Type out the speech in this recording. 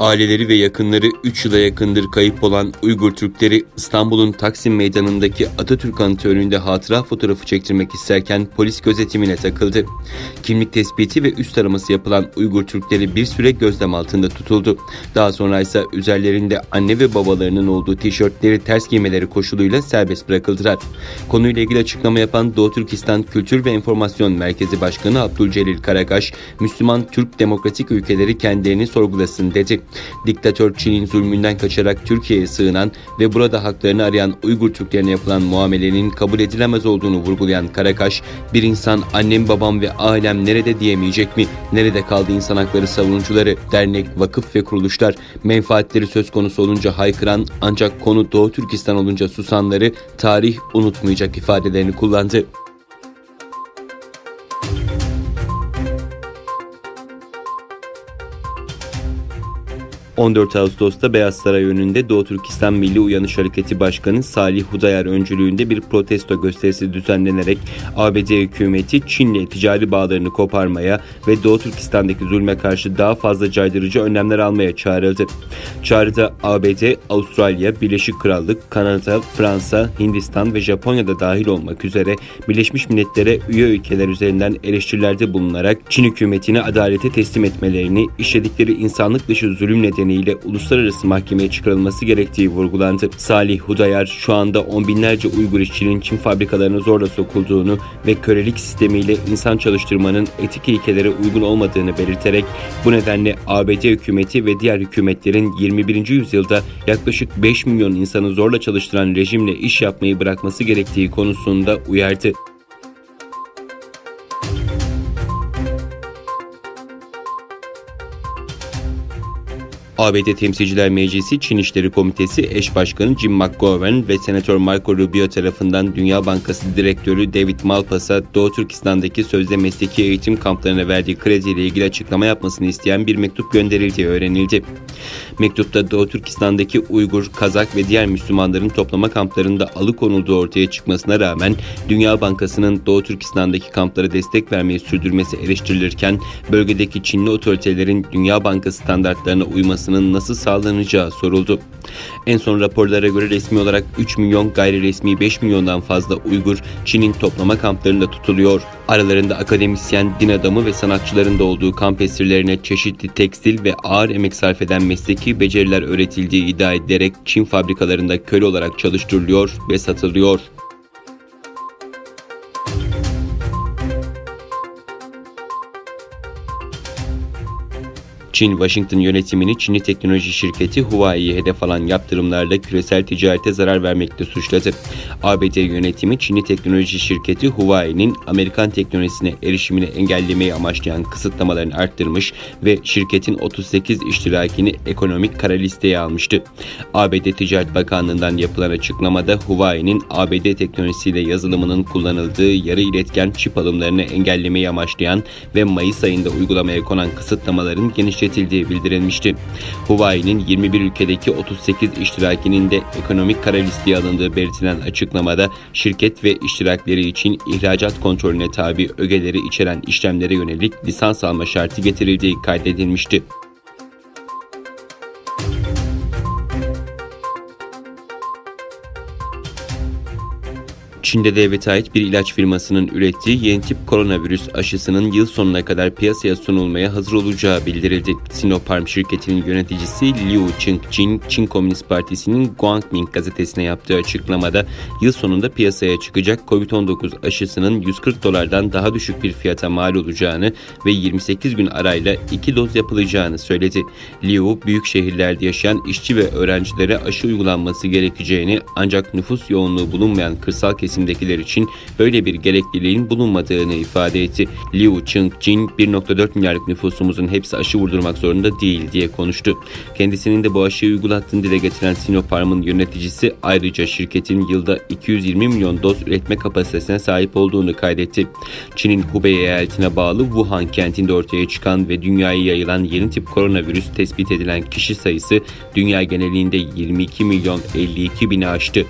Aileleri ve yakınları 3 yıla yakındır kayıp olan Uygur Türkleri İstanbul'un Taksim Meydanı'ndaki Atatürk Anıtı önünde hatıra fotoğrafı çektirmek isterken polis gözetimine takıldı. Kimlik tespiti ve üst araması yapılan Uygur Türkleri bir süre gözlem altında tutuldu. Daha sonra ise üzerlerinde anne ve babalarının olduğu tişörtleri ters giymeleri koşuluyla serbest bırakıldılar. Konuyla ilgili açıklama yapan Doğu Türkistan Kültür ve Enformasyon Merkezi Başkanı Abdülcelil Karakaş, Müslüman Türk demokratik ülkeleri kendilerini sorgulasın dedi. Diktatör Çin'in zulmünden kaçarak Türkiye'ye sığınan ve burada haklarını arayan Uygur Türklerine yapılan muamelenin kabul edilemez olduğunu vurgulayan Karakaş, bir insan annem babam ve ailem nerede diyemeyecek mi? Nerede kaldı insan hakları savunucuları, dernek, vakıf ve kuruluşlar menfaatleri söz konusu olunca haykıran ancak konu Doğu Türkistan olunca susanları tarih unutmayacak ifadelerini kullandı. 14 Ağustos'ta Beyaz Saray önünde Doğu Türkistan Milli Uyanış Hareketi Başkanı Salih Hudayar öncülüğünde bir protesto gösterisi düzenlenerek ABD hükümeti Çin'le ticari bağlarını koparmaya ve Doğu Türkistan'daki zulme karşı daha fazla caydırıcı önlemler almaya çağrıldı. Çağrıda ABD, Avustralya, Birleşik Krallık, Kanada, Fransa, Hindistan ve Japonya'da dahil olmak üzere Birleşmiş Milletler'e üye ülkeler üzerinden eleştirilerde bulunarak Çin hükümetine adalete teslim etmelerini, işledikleri insanlık dışı zulüm nedeniyle uluslararası mahkemeye çıkarılması gerektiği vurgulandı. Salih Hudayar şu anda on binlerce Uygur işçinin Çin fabrikalarına zorla sokulduğunu ve kölelik sistemiyle insan çalıştırmanın etik ilkelere uygun olmadığını belirterek bu nedenle ABD hükümeti ve diğer hükümetlerin 21. yüzyılda yaklaşık 5 milyon insanı zorla çalıştıran rejimle iş yapmayı bırakması gerektiği konusunda uyardı. ABD Temsilciler Meclisi Çin İşleri Komitesi eş başkanı Jim McGovern ve Senatör Marco Rubio tarafından Dünya Bankası Direktörü David Malpass'a Doğu Türkistan'daki sözde mesleki eğitim kamplarına verdiği krediyle ilgili açıklama yapmasını isteyen bir mektup gönderildiği öğrenildi. Mektupta Doğu Türkistan'daki Uygur, Kazak ve diğer Müslümanların toplama kamplarında alıkonulduğu ortaya çıkmasına rağmen Dünya Bankası'nın Doğu Türkistan'daki kamplara destek vermeyi sürdürmesi eleştirilirken bölgedeki Çinli otoritelerin Dünya Bankası standartlarına uyması nasıl sağlanacağı soruldu. En son raporlara göre resmi olarak 3 milyon gayri resmi 5 milyondan fazla Uygur Çin'in toplama kamplarında tutuluyor. Aralarında akademisyen, din adamı ve sanatçıların da olduğu kamp esirlerine çeşitli tekstil ve ağır emek sarf eden mesleki beceriler öğretildiği iddia edilerek Çin fabrikalarında köle olarak çalıştırılıyor ve satılıyor. Çin, Washington yönetimini Çinli teknoloji şirketi Huawei'ye hedef alan yaptırımlarla küresel ticarete zarar vermekte suçladı. ABD yönetimi Çinli teknoloji şirketi Huawei'nin Amerikan teknolojisine erişimini engellemeyi amaçlayan kısıtlamalarını arttırmış ve şirketin 38 iştirakini ekonomik kara listeye almıştı. ABD Ticaret Bakanlığı'ndan yapılan açıklamada Huawei'nin ABD teknolojisiyle yazılımının kullanıldığı yarı iletken çip alımlarını engellemeyi amaçlayan ve Mayıs ayında uygulamaya konan kısıtlamaların genişletilmesi genişletildiği bildirilmişti. Huawei'nin 21 ülkedeki 38 iştirakinin de ekonomik kara listeye alındığı belirtilen açıklamada şirket ve iştirakleri için ihracat kontrolüne tabi ögeleri içeren işlemlere yönelik lisans alma şartı getirildiği kaydedilmişti. Çin'de devlete ait bir ilaç firmasının ürettiği yeni tip koronavirüs aşısının yıl sonuna kadar piyasaya sunulmaya hazır olacağı bildirildi. Sinopharm şirketinin yöneticisi Liu Chengjin, Çin Komünist Partisi'nin Guangming gazetesine yaptığı açıklamada yıl sonunda piyasaya çıkacak COVID-19 aşısının 140 dolardan daha düşük bir fiyata mal olacağını ve 28 gün arayla 2 doz yapılacağını söyledi. Liu, büyük şehirlerde yaşayan işçi ve öğrencilere aşı uygulanması gerekeceğini ancak nüfus yoğunluğu bulunmayan kırsal kesim kesimdekiler için böyle bir gerekliliğin bulunmadığını ifade etti. Liu Chengjin 1.4 milyarlık nüfusumuzun hepsi aşı vurdurmak zorunda değil diye konuştu. Kendisinin de bu aşıyı uygulattığını dile getiren Sinopharm'ın yöneticisi ayrıca şirketin yılda 220 milyon doz üretme kapasitesine sahip olduğunu kaydetti. Çin'in Hubei eyaletine bağlı Wuhan kentinde ortaya çıkan ve dünyaya yayılan yeni tip koronavirüs tespit edilen kişi sayısı dünya genelinde 22 milyon 52 bini aştı.